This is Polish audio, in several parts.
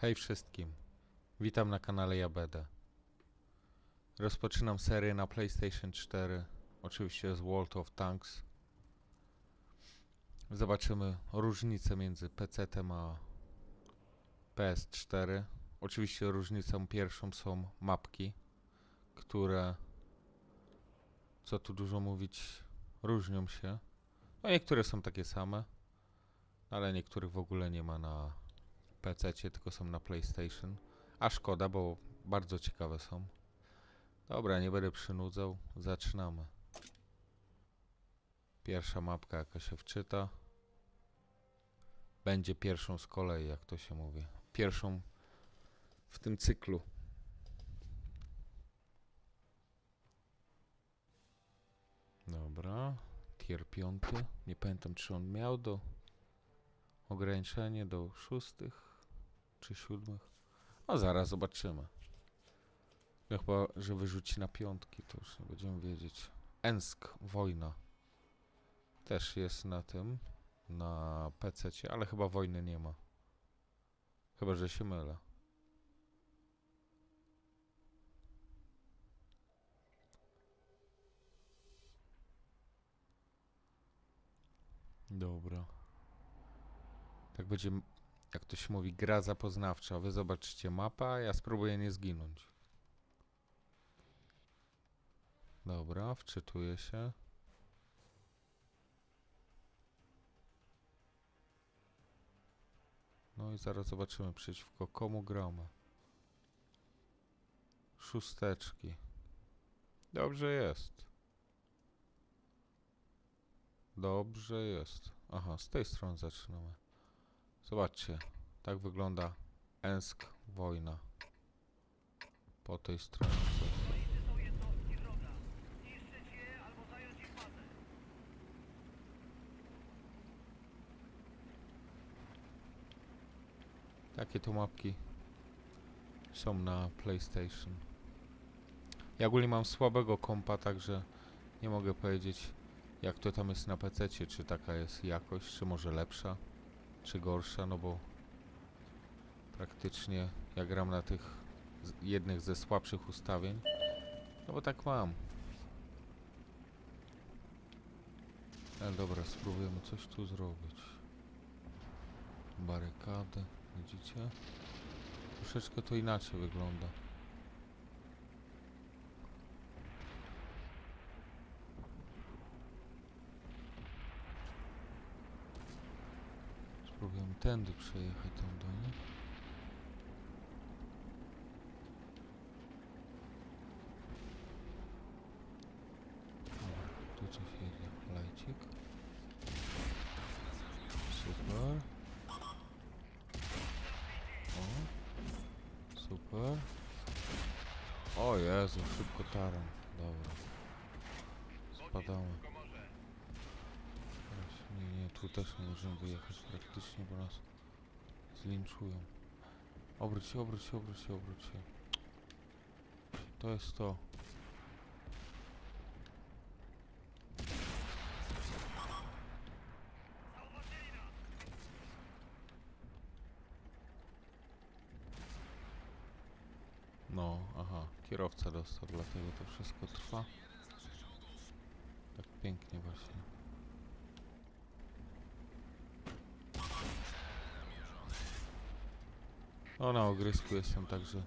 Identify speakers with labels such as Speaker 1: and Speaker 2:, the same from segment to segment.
Speaker 1: Hej wszystkim, witam na kanale Jabeda. Rozpoczynam serię na PlayStation 4, oczywiście z World of Tanks. Zobaczymy różnicę między PC-tem a PS4. Oczywiście różnicą pierwszą są mapki, które, co tu dużo mówić, różnią się. No niektóre są takie same, ale niektórych w ogóle nie ma na PC, tylko są na PlayStation. A szkoda, bo bardzo ciekawe są. Dobra, nie będę przynudzał. Zaczynamy. Pierwsza mapka, jaka się wczyta. Będzie pierwszą z kolei, jak to się mówi. Pierwszą w tym cyklu. Dobra. Tier 5. Nie pamiętam, czy on miał do ograniczenie do szóstych czy siódmych. No zaraz zobaczymy. No chyba, że wyrzuci na piątki, to już nie będziemy wiedzieć. Ensk, wojna. Też jest na tym, na PC, ale chyba wojny nie ma. Chyba, że się mylę. Dobra. Tak będzie, jak to się mówi, gra zapoznawcza. Wy zobaczycie mapę, ja spróbuję nie zginąć. Dobra, wczytuję się. No i zaraz zobaczymy przeciwko komu gramy. Szósteczki. Dobrze jest. Dobrze jest. Aha, z tej strony zaczynamy. Zobaczcie, tak wygląda Ensk wojna. Po tej stronie. Takie to mapki są na PlayStation. Ja ogólnie mam słabego kompa, także nie mogę powiedzieć jak to tam jest na PC, czy taka jest jakość, czy może lepsza, czy gorsza, no bo praktycznie ja gram na tych jednych ze słabszych ustawień, no bo tak mam. Ale dobra, spróbujemy coś tu zrobić. Barykady, widzicie? Troszeczkę to inaczej wygląda. Spróbujemy tędy przejechać tam do nich. Dobra, tu coś jedzie. Lajcik. Super. O. Super. O Jezu, szybko taran. Dobra. Spadamy. Tu też nie możemy wyjechać praktycznie, bo nas zlinczują. Obróć się, obróć się, obróć się, obróć się. To jest to. No, aha, kierowca dostał, dlatego to wszystko trwa. Tak pięknie właśnie. O, na ogrysku jestem, także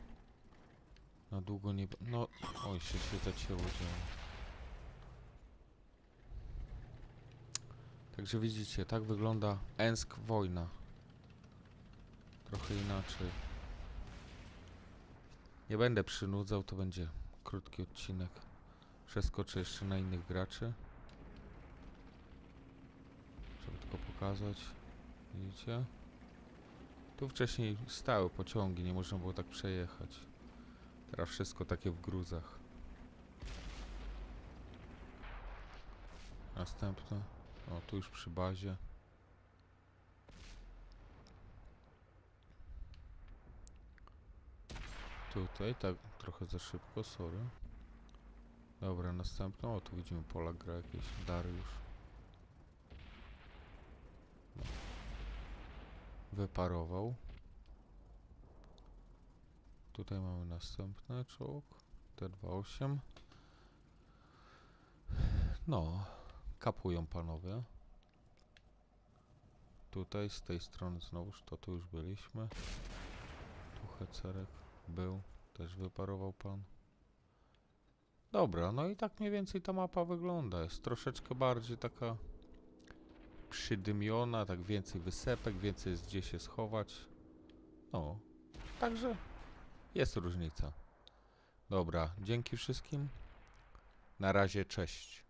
Speaker 1: na długo nie... No, oj, się, się zacięło działo. Także widzicie, tak wygląda Ensk wojna. Trochę inaczej. Nie będę przynudzał, to będzie krótki odcinek. Przeskoczę jeszcze na innych graczy. Żeby tylko pokazać. Widzicie? Tu wcześniej stały pociągi, nie można było tak przejechać. Teraz wszystko takie w gruzach. Następne. O, tu już przy bazie. Tutaj, tak, trochę za szybko, sorry. Dobra, następną. O, tu widzimy Polak gra jakieś. Dariusz. Wyparował. Tutaj mamy następny czołg. T28. No, kapują panowie. Tutaj z tej strony znowuż to tu już byliśmy. Tu hecerek był, też wyparował pan. Dobra, no i tak mniej więcej ta mapa wygląda. Jest troszeczkę bardziej taka przydymiona, tak więcej wysepek, więcej jest gdzie się schować. No, także jest różnica. Dobra, dzięki wszystkim. Na razie, cześć.